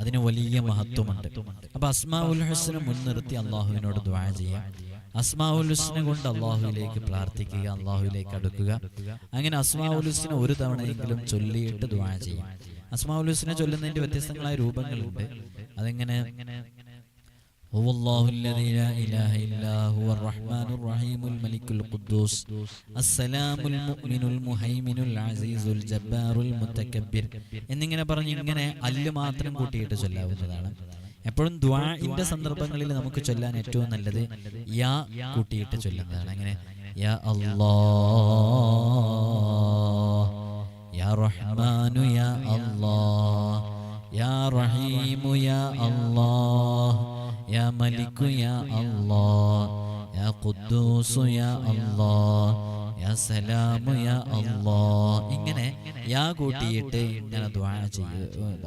അതിന് വലിയ മഹത്വമുണ്ട്. അപ്പൊ അസ്മാഉൽ ഹുസ്ന മുൻനിർത്തി അള്ളാഹുവിനോട് ദ്വാ ചെയ്യാം. അസ്മാഉൽ ഹുസ്ന കൊണ്ട് അള്ളാഹുവിലേക്ക് പ്രാർത്ഥിക്കുക അള്ളാഹുവിലേക്ക് അടുക്കുക അങ്ങനെ അസ്മാഉൽ ഹുസ്ന ഒരു തവണയെങ്കിലും ചൊല്ലിയിട്ട് ദ്വാ ചെയ്യാം അസ്മാഉൽ ഹുസ്ന ചൊല്ലുന്നതിന്റെ വ്യത്യസ്തങ്ങളായ രൂപങ്ങളുണ്ട് അതിങ്ങനെ هو الله الذي لا إله إلا هو الرحمن الرحيم الملك القدوس السلام المؤمن المهيمن العزيز الجبار المتكبر എന്നിങ്ങനെ പറഞ്ഞ് ഇങ്ങനെ അല്ല് മാത്രം കൂട്ടിയിട്ട് ചൊല്ലാവുന്നതാണ് എപ്പോഴും ദ്വാഇന്റെ സന്ദർഭങ്ങളിൽ നമുക്ക് ചൊല്ലാൻ ഏറ്റവും നല്ലത് യാ കൂട്ടിയിട്ട് ചൊല്ലുന്നതാണ്. അങ്ങനെ യാ അല്ലാ യാ റഹ്മാനു യാ അല്ലാ യാ റഹീമു യാ അല്ലാ യാ മലിക്കു യാ അല്ലാ യാ ഖുദ്ദൂസു യാ അല്ലാ യാ ഇങ്ങനെ യാ കൂട്ടിയിട്ട് ഇങ്ങനെ ദ്വാ ചെയ്ത്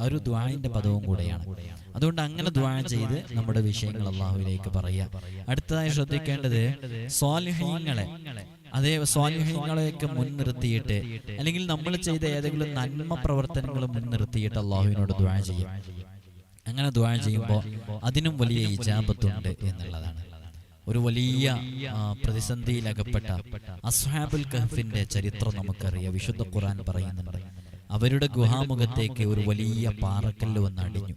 ഒരു ദ്വാന്റെ പദവും കൂടെയാണ്. അതുകൊണ്ട് അങ്ങനെ ദ്വാ ചെയ്ത് നമ്മുടെ വിഷയങ്ങൾ അള്ളാഹുവിലേക്ക് പറയാം അടുത്തതായി ശ്രദ്ധിക്കേണ്ടത് സ്വാലിഹ്യങ്ങളെ അതേ സ്വാലിഹ്യങ്ങളെയൊക്കെ മുൻനിർത്തിയിട്ട് അല്ലെങ്കിൽ നമ്മൾ ചെയ്ത ഏതെങ്കിലും നന്മ പ്രവർത്തനങ്ങൾ മുൻനിർത്തിയിട്ട് അള്ളാഹുവിനോട് ദ്വാ ചെയ്യും. അങ്ങനെ ദ്വാ ചെയ്യുമ്പോൾ അതിനും വലിയ ഇജാബത്തുണ്ട് എന്നുള്ളതാണ്. ഒരു വലിയ പ്രതിസന്ധിയിൽ പ്രതിസന്ധിയിലകപ്പെട്ട അസ്ഹാബുൽ കഹഫിന്റെ ചരിത്രം നമുക്കറിയാം വിശുദ്ധ ഖുറാൻ പറയുന്നുണ്ട്. അവരുടെ ഗുഹാമുഖത്തേക്ക് ഒരു വലിയ പാറക്കല്ല് വന്ന് അടിഞ്ഞു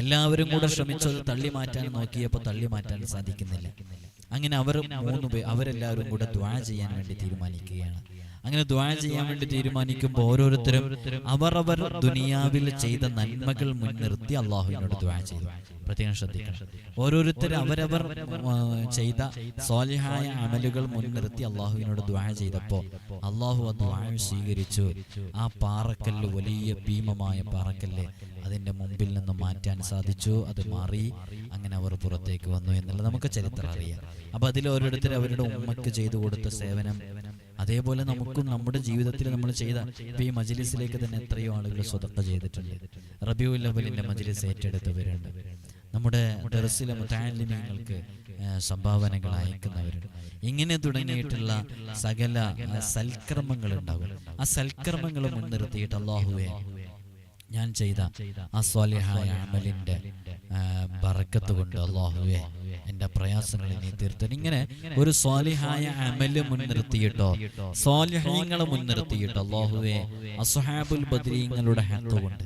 എല്ലാവരും കൂടെ ശ്രമിച്ചത് തള്ളി മാറ്റാൻ നോക്കിയപ്പോൾ തള്ളി മാറ്റാൻ സാധിക്കുന്നില്ല. അങ്ങനെ അവർ മൂന്ന് പേർ അവരെല്ലാവരും കൂടെ ദ്വാ ചെയ്യാൻ വേണ്ടി തീരുമാനിക്കുകയാണ്. അങ്ങനെ ദ്വാ ചെയ്യാൻ വേണ്ടി തീരുമാനിക്കുമ്പോൾ ഓരോരുത്തരും അവർ അവർ ദുനിയാവിൽ ചെയ്ത നന്മകൾ മുൻനിർത്തി അള്ളാഹുവിനോട് ദ്വാ ചെയ്തു. പ്രത്യേകം ശ്രദ്ധിക്കണം. ഓരോരുത്തരും അവരവർ ചെയ്ത സ്വാലിഹായ അമലുകൾ മുൻനിർത്തി അള്ളാഹുവിനോട് ദ്വാ ചെയ്തപ്പോൾ അള്ളാഹു ആ ദ്വാ സ്വീകരിച്ചു. ആ പാറക്കല്ല് വലിയ ഭീമമായ പാറക്കല്ല് അതിന്റെ മുമ്പിൽ നിന്ന് മാറ്റാൻ സാധിച്ചു. അത് മാറി അങ്ങനെ അവർ പുറത്തേക്ക് വന്നു എന്നുള്ളത് നമുക്ക് ചരിത്രം അറിയാം അപ്പൊ അതിൽ ഓരോരുത്തർ അവരുടെ ഉമ്മക്ക് ചെയ്തു കൊടുത്ത സേവനം അതേപോലെ നമുക്കും നമ്മുടെ ജീവിതത്തിൽ നമ്മൾ ചെയ്ത ഇപ്പൊ ഈ മജിലിസിലേക്ക് തന്നെ എത്രയോ ആളുകൾ സ്വതക്ക ചെയ്തിട്ടുണ്ട്. റബിയുൽ അവലിന്റെ മജിലിസ് ഏറ്റെടുത്തവരുണ്ട്. നമ്മുടെ ദർസിലെ മുത്താലിമ്യങ്ങൾക്ക് സംഭാവനകൾ അയക്കുന്നവരുണ്ട്. ഇങ്ങനെ തുടങ്ങിയിട്ടുള്ള സകല സൽക്രമങ്ങൾ സൽക്കർമ്മങ്ങൾ ഉണ്ടാകും ആ സൽക്കർമ്മങ്ങൾ മുൻനിർത്തിയിട്ട് അള്ളാഹുവെ ഞാൻ ചെയ്ത ആ സ്വാലിഹായ ബറക്കത്ത് കൊണ്ട് അള്ളാഹുവെ എന്റെ പ്രയാസങ്ങളെ നീ തീർത്തൻ ഇങ്ങനെ ഒരു സ്വാലിഹായ അമൽ മുൻനിർത്തിയിട്ടോ സ്വാലിഹ്യങ്ങളെ മുൻനിർത്തിയിട്ടോ അള്ളാഹുവെ അസുഹാബുൽ ബദ്രീങ്ങളുടെ ഹത്ത് കൊണ്ട്.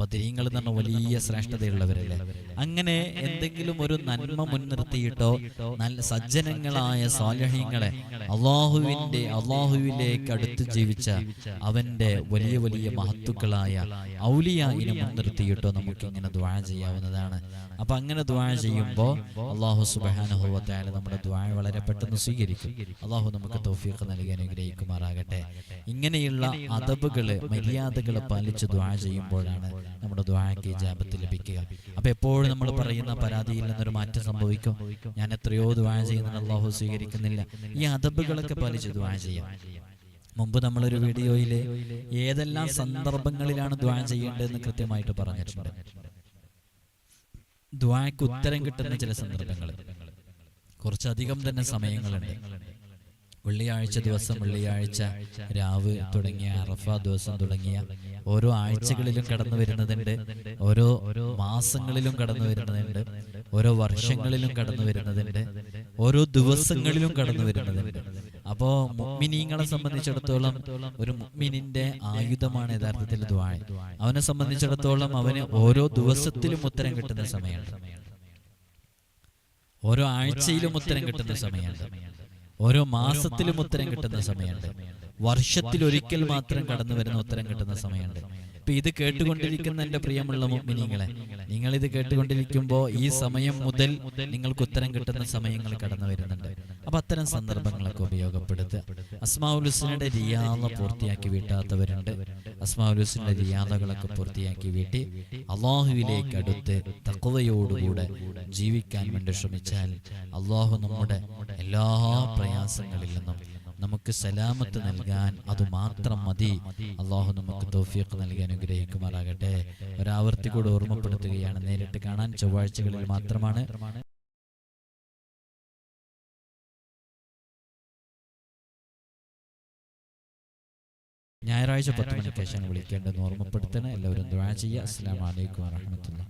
ബദരീങ്ങൾ എന്ന് പറഞ്ഞ വലിയ ശ്രേഷ്ഠതയുള്ളവരല്ലേ? അങ്ങനെ എന്തെങ്കിലും ഒരു നന്മ മുൻനിർത്തിയിട്ടോ നല്ല സജ്ജനങ്ങളായ സ്വാലഹ്യങ്ങളെ അള്ളാഹുവിന്റെ അള്ളാഹുവിലേക്ക് അടുത്ത് ജീവിച്ച അവന്റെ വലിയ വലിയ മഹത്തുക്കളായ ഔലിയായിനെ മുൻനിർത്തിയിട്ടോ നമുക്ക് ഇങ്ങനെ ദ്വാ ചെയ്യാവുന്നതാണ്. അപ്പൊ അങ്ങനെ ദ്വാ ചെയ്യുമ്പോൾ അള്ളാഹു സുബാനുഭവത്തായാലും നമ്മുടെ ദ്വാ വളരെ പെട്ടെന്ന് സ്വീകരിക്കും. അള്ളാഹു നമുക്ക് തൗഫീഖ് നൽകി അനുഗ്രഹിക്കുമാറാകട്ടെ. ഇങ്ങനെയുള്ള അതബുകൾ മര്യാദകൾ പാലിച്ച് ദ്വാ ചെയ്യുമ്പോഴാണ് നമ്മുടെ ദ്വാക്ക് ജാപത്ത് ലഭിക്കുക. അപ്പൊ എപ്പോഴും നമ്മൾ പറയുന്ന പരാതിയിൽ നിന്നൊരു മാറ്റം സംഭവിക്കും. ഞാൻ എത്രയോ ദ്വാ ചെയ്യുന്നുണ്ട് അള്ളാഹു സ്വീകരിക്കുന്നില്ല. ഈ അതബുകളൊക്കെ പാലിച്ച് ദ്വാ ചെയ്യാം. മുമ്പ് നമ്മളൊരു വീഡിയോയിൽ ഏതെല്ലാം സന്ദർഭങ്ങളിലാണ് ദ്വാ ചെയ്യേണ്ടതെന്ന് കൃത്യമായിട്ട് പറഞ്ഞിട്ടുണ്ട്. ദ്വാക്ക് ഉത്തരം കിട്ടുന്ന ചില സന്ദർഭങ്ങൾ. കുറച്ചധികം തന്നെ സമയങ്ങളുണ്ട്. വെള്ളിയാഴ്ച ദിവസം വെള്ളിയാഴ്ച രാവ് തുടങ്ങിയ അറഫ ദിവസം തുടങ്ങിയ ഓരോ ആഴ്ചകളിലും കടന്നു വരുന്നതുണ്ട് ഓരോ മാസങ്ങളിലും കടന്നു വരുന്നതുണ്ട് ഓരോ വർഷങ്ങളിലും കടന്നു വരുന്നതുണ്ട് ഓരോ ദിവസങ്ങളിലും കടന്നു വരുന്നതുണ്ട് അപ്പോ മുഗ്മിനീങ്ങളെ സംബന്ധിച്ചിടത്തോളം ഒരു മുഗ്മിനിന്റെ ആയുധമാണ് യഥാർത്ഥത്തിൽ ദ്വായ അവനെ സംബന്ധിച്ചിടത്തോളം അവന് ഓരോ ദിവസത്തിലും ഉത്തരം കിട്ടുന്ന സമയമാണ് ഓരോ ആഴ്ചയിലും ഉത്തരം കിട്ടുന്ന സമയമുണ്ട്. ഓരോ മാസത്തിലും ഉത്തരം കിട്ടുന്ന സമയമുണ്ട്. വർഷത്തിൽ ഒരിക്കൽ മാത്രം കടന്നു വരുന്ന ഉത്തരം കിട്ടുന്ന സമയമുണ്ട്. ഇപ്പൊ ഇത് കേട്ടുകൊണ്ടിരിക്കുന്ന എന്റെ പ്രിയമുള്ള മിനിങ്ങളെ നിങ്ങൾ ഇത് കേട്ടുകൊണ്ടിരിക്കുമ്പോൾ ഈ സമയം മുതൽ നിങ്ങൾക്ക് ഉത്തരം കിട്ടുന്ന സമയങ്ങൾ കടന്നു വരുന്നുണ്ട്. അപ്പൊ അത്തരം സന്ദർഭങ്ങളൊക്കെ ഉപയോഗപ്പെടുത്തുക. അസ്മാവുലുസിന്റെ റിയാദ പൂർത്തിയാക്കി വീട്ടാത്തവരുണ്ട്. അസ്മാവുലുസിന്റെ റിയാദകളൊക്കെ പൂർത്തിയാക്കി വീട്ടി അള്ളാഹുവിലേക്ക് അടുത്ത് തക്കവയോടുകൂടെ ജീവിക്കാൻ വേണ്ടി ശ്രമിച്ചാൽ അള്ളാഹു നമ്മുടെ എല്ലാ പ്രയാസങ്ങളിൽ നിന്നും നമുക്ക് സലാമത്ത് നൽകാൻ അത് മാത്രം മതി. അള്ളാഹു നമുക്ക് തോഫിയൊക്കെ നൽകി അനുഗ്രഹിക്കുമാറാകട്ടെ. ഒരാവർത്തി കൂടെ ഓർമ്മപ്പെടുത്തുകയാണ്. നേരിട്ട് കാണാൻ ചൊവ്വാഴ്ചകളിൽ മാത്രമാണ്. ഞായറാഴ്ച പത്ത് മണിക്ക് ശേഷം വിളിക്കേണ്ടെന്ന് ഓർമ്മപ്പെടുത്തണം. എല്ലാവരും ദ്വാ ചെയ്യുക. അസ്സാം വലൈക്കും വാഹമത്തുള്ള